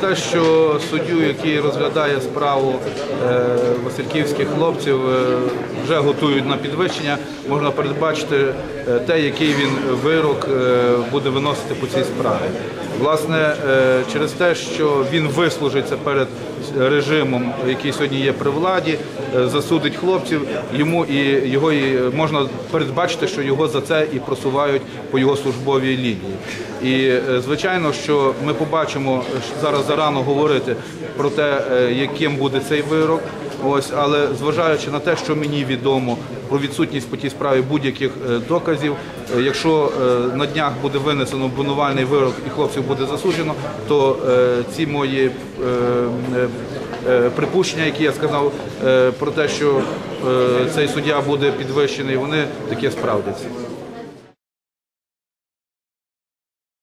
те, що суддю, який розглядає справу е, васильківських хлопців, е, вже готують на підвищення, можна передбачити е, те, який він вирок буде виносити по цій справі. Власне, через те, що він вислужиться перед режимом, який сьогодні є при владі, засудить хлопців, йому і його і можна передбачити, що його за це і просувають по його службовій лінії. І е, звичайно, що ми побачимо зараз зарано говорити про те, е, яким буде цей вирок. Ось, але зважаючи на те, що мені відомо про відсутність по тій справі будь-яких е, доказів, е, якщо е, на днях буде винесено обвинувальний вирок і хлопців буде засуджено, то е, ці мої е, е, е, припущення, які я сказав е, про те, що е, цей суддя буде підвищений, вони таке справдяться.